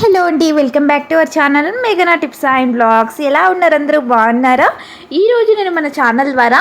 Hello అండి welcome back to our channel మేఘనా tips and blogs. ఎలా ఉన్నారు అందరూ? బాగున్నారా? ఈరోజు నేను మన ఛానల్ ద్వారా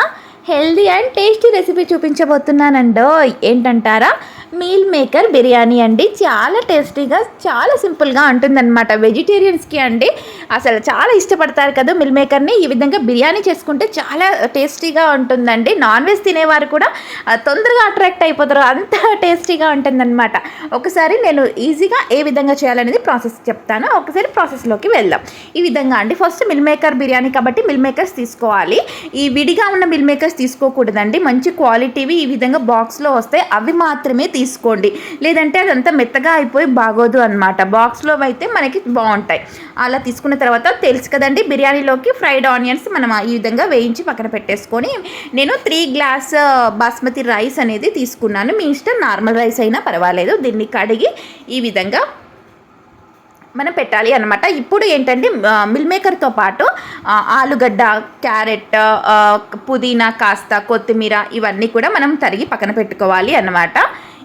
హెల్దీ అండ్ టేస్టీ రెసిపీ చూపించబోతున్నానండో ఏంటంటారా? మీల్ మేకర్ బిర్యానీ అండి. చాలా టేస్టీగా చాలా సింపుల్గా ఉంటుందన్నమాట వెజిటేరియన్స్కి అండి. అసలు చాలా ఇష్టపడతారు కదా మిల్ మేకర్ని. ఈ విధంగా బిర్యానీ చేసుకుంటే చాలా టేస్టీగా ఉంటుందండి. నాన్ వెజ్ తినేవారు కూడా తొందరగా అట్రాక్ట్ అయిపోతారు. అంత టేస్టీగా ఉంటుందన్నమాట. ఒకసారి నేను ఈజీగా ఏ విధంగా చేయాలనేది ప్రాసెస్ చెప్తాను. ఒకసారి ప్రాసెస్లోకి వెళ్దాం. ఈ విధంగా అండి. ఫస్ట్ మిల్ మేకర్ బిర్యానీ కాబట్టి మిల్ మేకర్స్ తీసుకోవాలి. ఈ విడిగా ఉన్న మిల్ మేకర్స్ తీసుకోకూడదండి. మంచి క్వాలిటీవి ఈ విధంగా బాక్స్లో వస్తాయి. అవి మాత్రమే తీసుకోండి. లేదంటే అదంతా మెత్తగా అయిపోయి బాగోదు అనమాట బాక్స్లో అయితే మనకి బాగుంటాయి. అలా తీసుకున్న తర్వాత తెలుసు కదండి బిర్యానీలోకి ఫ్రైడ్ ఆనియన్స్ మనం ఈ విధంగా వేయించి పక్కన పెట్టేసుకొని నేను three glass uh, basmati rice అనేది తీసుకున్నాను. మీ ఇష్టం నార్మల్ రైస్ అయినా పర్వాలేదు. దీన్ని కడిగి ఈ విధంగా మనం పెట్టాలి అనమాట ఇప్పుడు ఏంటంటే మిల్ మేకర్తో పాటు ఆలుగడ్డ క్యారెట్ పుదీనా కాస్త కొత్తిమీర ఇవన్నీ కూడా మనం తరిగి పక్కన పెట్టుకోవాలి అన్నమాట.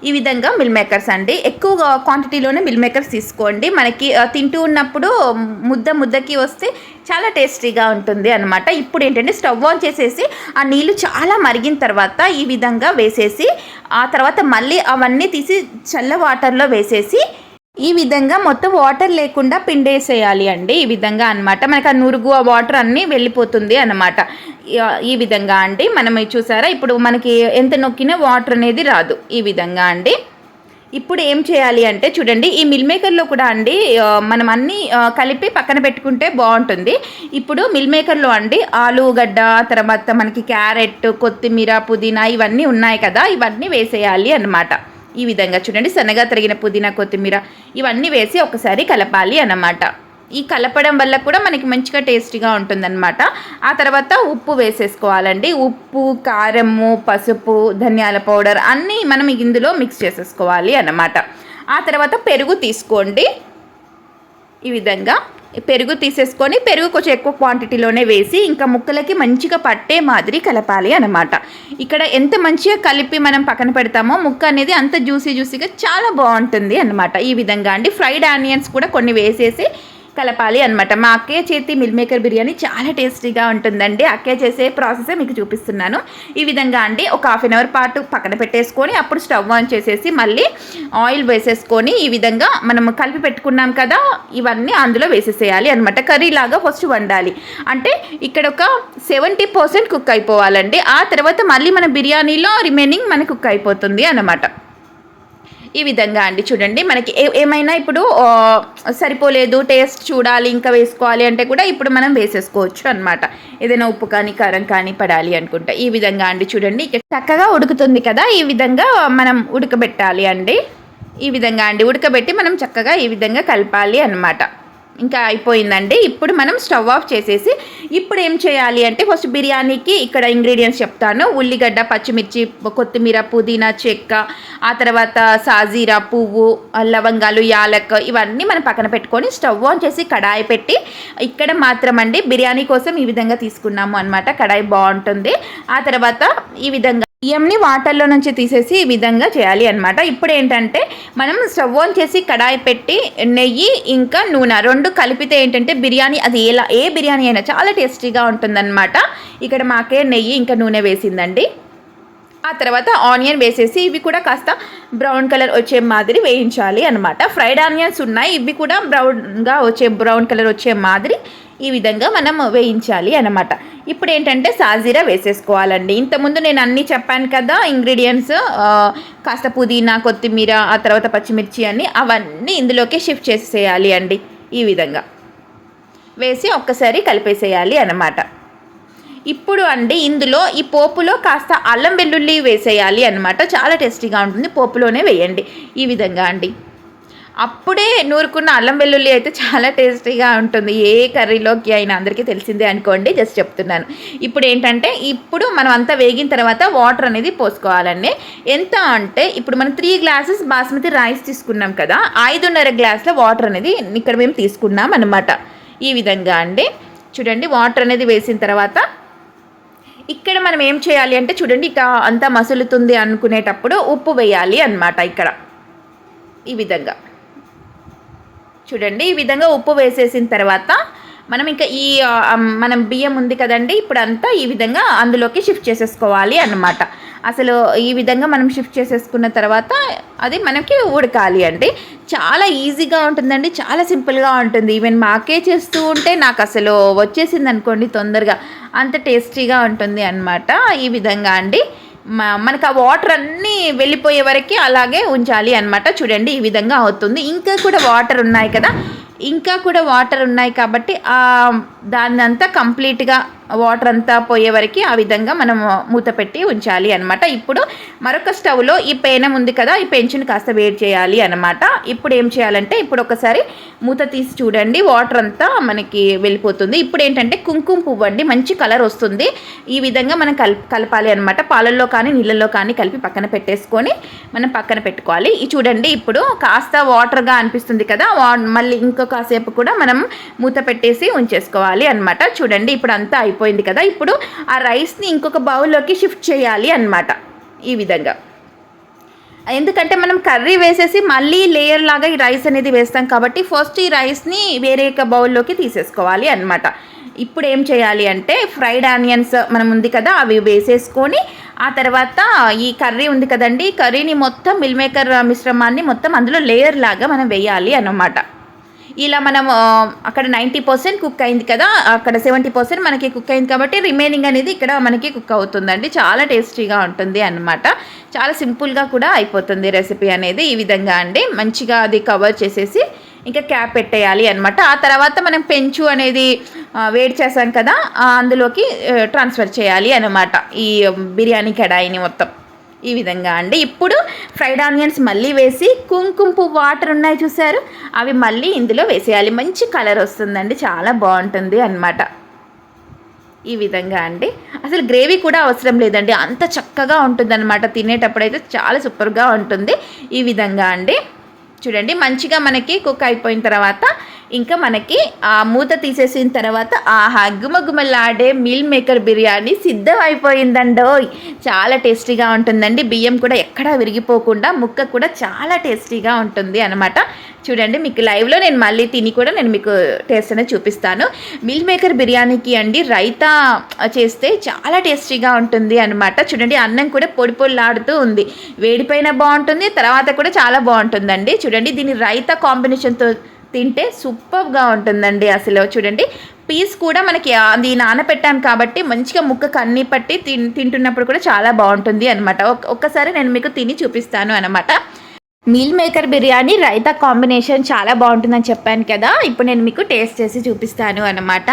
ఈ విధంగా మిల్ మేకర్స్ అండి. ఎక్కువ క్వాంటిటీలోనే మిల్ మేకర్స్ తీసుకోండి. మనకి తింటూ ఉన్నప్పుడు ముద్ద ముద్దకి వస్తే చాలా టేస్టీగా ఉంటుంది అనమాట ఇప్పుడు ఏంటంటే స్టవ్ ఆన్ చేసేసి ఆ నీళ్ళు చాలా మరిగిన తర్వాత ఈ విధంగా వేసేసి ఆ తర్వాత మళ్ళీ అవన్నీ తీసి చల్ల వాటర్లో వేసేసి ఈ విధంగా మొత్తం వాటర్ లేకుండా పిండేసేయాలి అండి. ఈ విధంగా అన్నమాట. మనకు ఆ నురుగు ఆ వాటర్ అన్నీ వెళ్ళిపోతుంది అన్నమాట. ఈ- విధంగా అండి. మనం చూసారా? ఇప్పుడు మనకి ఎంత నొక్కినా వాటర్ అనేది రాదు. ఈ విధంగా అండి. ఇప్పుడు ఏం చేయాలి అంటే చూడండి ఈ మిల్ మేకర్లో కూడా అండి మనం అన్నీ కలిపి పక్కన పెట్టుకుంటే బాగుంటుంది. ఇప్పుడు మిల్ మేకర్లో అండి ఆలుగడ్డ తర్వాత మనకి క్యారెట్ కొత్తిమీర పుదీనా ఇవన్నీ ఉన్నాయి కదా. ఇవన్నీ వేసేయాలి అన్నమాట. ఈ విధంగా చూడండి సన్నగా తరిగిన పుదీనా కొత్తిమీర ఇవన్నీ వేసి ఒకసారి కలపాలి అన్నమాట. ఈ కలపడం వల్ల కూడా మనకి మంచిగా టేస్టీగా ఉంటుందన్నమాట. ఆ తర్వాత ఉప్పు వేసేసుకోవాలండి. ఉప్పు కారము పసుపు ధనియాల పౌడర్ అన్నీ మనం ఇందులో మిక్స్ చేసేసుకోవాలి అన్నమాట. ఆ తర్వాత పెరుగు తీసుకోండి. ఈ విధంగా పెరుగు తీసేసుకొని పెరుగు కొంచెం ఎక్కువ క్వాంటిటీలోనే వేసి ఇంకా ముక్కలకి మంచిగా పట్టే మాదిరి కలపాలి అనమాట ఇక్కడ ఎంత మంచిగా కలిపి మనం పక్కన పెడతామో ముక్క అనేది అంత జ్యూసీ జ్యూసీగా చాలా బాగుంటుంది అనమాట ఈ విధంగా అండి. ఫ్రైడ్ ఆనియన్స్ కూడా కొన్ని వేసేసి కలపాలి అనమాట మా అక్కయ్య చేతి మిల్ మేకర్ బిర్యానీ చాలా టేస్టీగా ఉంటుందండి. అక్కయ్య చేసే ప్రాసెసే మీకు చూపిస్తున్నాను. ఈ విధంగా అండి ఒక హాఫ్ అన్ అవర్ పాటు పక్కన పెట్టేసుకొని అప్పుడు స్టవ్ ఆన్ చేసేసి మళ్ళీ ఆయిల్ వేసేసుకొని ఈ విధంగా మనం కలిపి పెట్టుకున్నాం కదా ఇవన్నీ అందులో వేసేసేయాలి అనమాట కర్రీ లాగా ఫస్ట్ వండాలి. అంటే ఇక్కడ ఒక సెవెంటీ పర్సెంట్ కుక్ అయిపోవాలండి. ఆ తర్వాత మళ్ళీ మన బిర్యానీలో రిమైనింగ్ మన కుక్ అయిపోతుంది అన్నమాట. ఈ విధంగా అండి. చూడండి మనకి ఏ ఏమైనా ఇప్పుడు సరిపోలేదు టేస్ట్ చూడాలి ఇంకా వేసుకోవాలి అంటే కూడా ఇప్పుడు మనం వేసేసుకోవచ్చు అన్నమాట. ఏదైనా ఉప్పు కానీ కారం కానీ పడాలి అనుకుంటా ఈ విధంగా అండి. చూడండి ఇక చక్కగా ఉడుకుతుంది కదా ఈ విధంగా మనం ఉడకబెట్టాలి అండి. ఈ విధంగా అండి ఉడకబెట్టి మనం చక్కగా ఈ విధంగా కలపాలి అన్నమాట. ఇంకా అయిపోయిందండి. ఇప్పుడు మనం స్టవ్ ఆఫ్ చేసేసి ఇప్పుడు ఏం చేయాలి అంటే ఫస్ట్ బిర్యానీకి ఇక్కడ ఇంగ్రీడియంట్స్ చెప్తాను. ఉల్లిగడ్డ పచ్చిమిర్చి కొత్తిమీర పుదీనా చెక్క ఆ తర్వాత సాజీరా పువ్వు లవంగాలు యాలక్ ఇవన్నీ మనం పక్కన పెట్టుకొని స్టవ్ ఆన్ చేసి కడాయి పెట్టి ఇక్కడ మాత్రం అండి బిర్యానీ కోసం ఈ విధంగా తీసుకున్నాము అనమాట కడాయి బాగుంటుంది. ఆ తర్వాత ఈ విధంగా బియ్యంని వాటర్లో నుంచి తీసేసి ఈ విధంగా చేయాలి అనమాట ఇప్పుడు ఏంటంటే మనం స్టవ్ ఆన్ చేసి కడాయి పెట్టి నెయ్యి ఇంకా నూనె రెండు కలిపితే ఏంటంటే బిర్యానీ అది ఎలా ఏ బిర్యానీ అయినా చాలా టేస్టీగా ఉంటుందన్నమాట. ఇక్కడ మాకే నెయ్యి ఇంకా నూనె వేసిందండి. ఆ తర్వాత ఆనియన్ వేసేసి ఇవి కూడా కాస్త బ్రౌన్ కలర్ వచ్చే మాదిరి వేయించాలి అనమాట ఫ్రైడ్ ఆనియన్స్ ఉన్నాయి ఇవి కూడా బ్రౌన్గా వచ్చే బ్రౌన్ కలర్ వచ్చే మాదిరి ఈ విధంగా మనం వేయించాలి అనమాట ఇప్పుడు ఏంటంటే సాజీరా వేసేసుకోవాలండి. ఇంతకుముందు నేను అన్నీ చెప్పాను కదా ఇంగ్రీడియంట్స్ కాస్త పుదీనా కొత్తిమీర ఆ తర్వాత పచ్చిమిర్చి అన్నీ అవన్నీ ఇందులోకి షిఫ్ట్ చేసేయాలి అండి ఈ విధంగా. వేసి ఒక్కసారి కలిపేసేయాలి అన్నమాట. ఇప్పుడు అండి ఇందులో ఈ పోపులో కాస్త అల్లం వెల్లుల్లి వేసేయాలి అన్నమాట. చాలా టేస్టీగా ఉంటుంది. పోపులోనే వేయండి ఈ విధంగా అండి. అప్పుడే నూరుకున్న అల్లం వెల్లుల్లి అయితే చాలా టేస్టీగా ఉంటుంది. ఏ కర్రీలోకి అయినా అందరికీ తెలిసిందే అనుకోండి జస్ట్ చెప్తున్నాను. ఇప్పుడు ఏంటంటే ఇప్పుడు మనం అంతా వేగిన తర్వాత వాటర్ అనేది పోసుకోవాలండి. ఎంత అంటే ఇప్పుడు మనం త్రీ గ్లాసెస్ బాస్మతి రైస్ తీసుకున్నాం కదా ఐదున్నర గ్లాసుల వాటర్ అనేది ఇక్కడ మేము తీసుకున్నాం అనమాట ఈ విధంగా అండి. చూడండి వాటర్ అనేది వేసిన తర్వాత ఇక్కడ మనం ఏం చేయాలి అంటే చూడండి ఇక అంతా మసులుతుంది అనుకునేటప్పుడు ఉప్పు వేయాలి అన్నమాట ఇక్కడ. ఈ విధంగా. చూడండి ఈ విధంగా ఉప్పు వేసేసిన తర్వాత మనం ఇంకా ఈ మనం బియ్యం ఉంది కదండి ఇప్పుడు అంతా ఈ విధంగా అందులోకి షిఫ్ట్ చేసేసుకోవాలి అన్నమాట. అసలు ఈ విధంగా మనం షిఫ్ట్ చేసేసుకున్న తర్వాత అది మనకి ఉడకాలి అండి. చాలా ఈజీగా ఉంటుందండి చాలా సింపుల్గా ఉంటుంది. ఈవెన్ మాకే చేస్తూ ఉంటే నాకు అసలు వచ్చేసింది అనుకోండి తొందరగా అంత టేస్టీగా ఉంటుంది అన్నమాట ఈ విధంగా అండి. మనకు ఆ వాటర్ అన్నీ వెళ్ళిపోయే వరకు అలాగే ఉంచాలి అన్నమాట. చూడండి ఈ విధంగా అవుతుంది. ఇంకా కూడా వాటర్ ఉన్నాయి కదా. ఇంకా కూడా వాటర్ ఉన్నాయి కాబట్టి దాన్ని అంతా కంప్లీట్గా వాటర్ అంతా పోయే వరకు ఆ విధంగా మనం మూత పెట్టి ఉంచాలి అనమాట ఇప్పుడు మరొక స్టవ్లో ఈ పేనం ఉంది కదా ఈ పెంచుని కాస్త వేడి చేయాలి అనమాట ఇప్పుడు ఏం చేయాలంటే ఇప్పుడు ఒకసారి మూత తీసి చూడండి వాటర్ అంతా మనకి వెళ్ళిపోతుంది. ఇప్పుడు ఏంటంటే కుంకుమ పువ్వు అండి మంచి కలర్ వస్తుంది. ఈ విధంగా మనం కల్ కలపాలి అనమాట పాలల్లో కానీ నీళ్ళల్లో కానీ కలిపి పక్కన పెట్టేసుకొని మనం పక్కన పెట్టుకోవాలి. ఈ చూడండి ఇప్పుడు కాస్త వాటర్గా అనిపిస్తుంది కదా మళ్ళీ ఇంకో కాసేపు కూడా మనం మూత పెట్టేసి ఉంచేసుకోవాలి అనమాట చూడండి ఇప్పుడు అంతా అయిపోయింది కదా. ఇప్పుడు ఆ రైస్ని ఇంకొక బౌల్లోకి షిఫ్ట్ చేయాలి అన్నమాట ఈ విధంగా. ఎందుకంటే మనం కర్రీ వేసేసి మళ్ళీ లేయర్ లాగా ఈ రైస్ అనేది వేస్తాం కాబట్టి ఫస్ట్ ఈ రైస్ని వేరే ఒక బౌల్లోకి తీసేసుకోవాలి అన్నమాట. ఇప్పుడు ఏం చేయాలి అంటే ఫ్రైడ్ ఆనియన్స్ మనం ఉంది కదా అవి వేసేసుకొని ఆ తర్వాత ఈ కర్రీ ఉంది కదండి కర్రీని మొత్తం మిల్ మేకర్ మిశ్రమాన్ని మొత్తం అందులో లేయర్ లాగా మనం వేయాలి అన్నమాట. ఇలా మనం అక్కడ నైంటీ పర్సెంట్ కుక్ అయింది కదా అక్కడ సెవెంటీ పర్సెంట్ మనకి కుక్ అయింది కాబట్టి రిమైనింగ్ అనేది ఇక్కడ మనకి కుక్ అవుతుందండి. చాలా టేస్టీగా ఉంటుంది అన్నమాట. చాలా సింపుల్గా కూడా అయిపోతుంది రెసిపీ అనేది ఈ విధంగా అండి. మంచిగా అది కవర్ చేసేసి ఇంకా క్యాప్ పెట్టేయాలి అనమాట ఆ తర్వాత మనం పెంచు అనేది వేడి చేసాం కదా అందులోకి ట్రాన్స్ఫర్ చేయాలి అనమాట ఈ బిర్యానీ కడాయిని మొత్తం. ఈ విధంగా అండి. ఇప్పుడు ఫ్రైడ్ ఆనియన్స్ మళ్ళీ వేసి కుంకుమ పువ్వు వాటర్ ఉన్నాయి చూసారు అవి మళ్ళీ ఇందులో వేసేయాలి. మంచి కలర్ వస్తుందండి. చాలా బాగుంటుంది అన్నమాట. ఈ విధంగా అండి. అసలు గ్రేవీ కూడా అవసరం లేదండి. అంత చక్కగా ఉంటుంది అనమాట తినేటప్పుడు అయితే చాలా సూపర్గా ఉంటుంది. ఈ విధంగా అండి. చూడండి మంచిగా మనకి కుక్ అయిపోయిన తర్వాత ఇంకా మనకి ఆ మూత తీసేసిన తర్వాత ఆహా గుమగుమలాడే మీల్ మేకర్ బిర్యానీ సిద్ధం అయిపోయిందండో చాలా టేస్టీగా ఉంటుందండి. బియ్యం కూడా ఎక్కడా విరిగిపోకుండా ముక్క కూడా చాలా టేస్టీగా ఉంటుంది అనమాట చూడండి మీకు లైవ్లో నేను మళ్ళీ తిని కూడా నేను మీకు టేస్ట్ అనేది చూపిస్తాను. మిల్ మేకర్ బిర్యానీకి అండి రైతా చేస్తే చాలా టేస్టీగా ఉంటుంది అనమాట చూడండి అన్నం కూడా పొడి పొడిలాడుతూ ఉంది. వేడిపైన బాగుంటుంది తర్వాత కూడా చాలా బాగుంటుందండి. చూడండి చూడండి దీని రైతా కాంబినేషన్తో తింటే సూపర్గా ఉంటుందండి అసలు. చూడండి పీస్ కూడా మనకి అది నానపెట్టాను కాబట్టి మంచిగా ముక్క కన్ని పట్టి తిన్ తింటున్నప్పుడు కూడా చాలా బాగుంటుంది అనమాట ఒక్కసారి నేను మీకు తిని చూపిస్తాను అనమాట meal maker biryani raita combination చాలా బాగుంటుందని చెప్పాను కదా ఇప్పుడు నేను మీకు టేస్ట్ చేసి చూపిస్తాను అన్నమాట.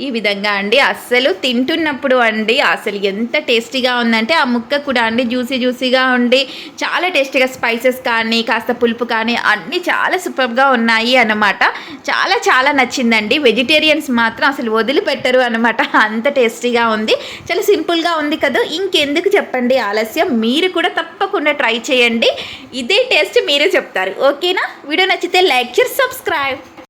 ఈ విధంగా అండి. అస్సలు తింటున్నప్పుడు అండి అసలు ఎంత టేస్టీగా ఉందంటే ఆ ముక్క కూడా అండి జ్యూసీ జ్యూసీగా ఉండి చాలా టేస్టీగా స్పైసెస్ కానీ కాస్త పులుపు కానీ అన్నీ చాలా సూపర్గా ఉన్నాయి అన్నమాట. చాలా చాలా నచ్చిందండి. వెజిటేరియన్స్ మాత్రం అసలు వదిలిపెట్టరు అనమాట అంత టేస్టీగా ఉంది. చాలా సింపుల్గా ఉంది కదా. ఇంకెందుకు చెప్పండి ఆలస్యం. మీరు కూడా తప్పకుండా ట్రై చేయండి. ఇదే టేస్ట్ మీరే చెప్తారు. ఓకేనా? వీడియో నచ్చితే లైక్ చేసి సబ్స్క్రైబ్.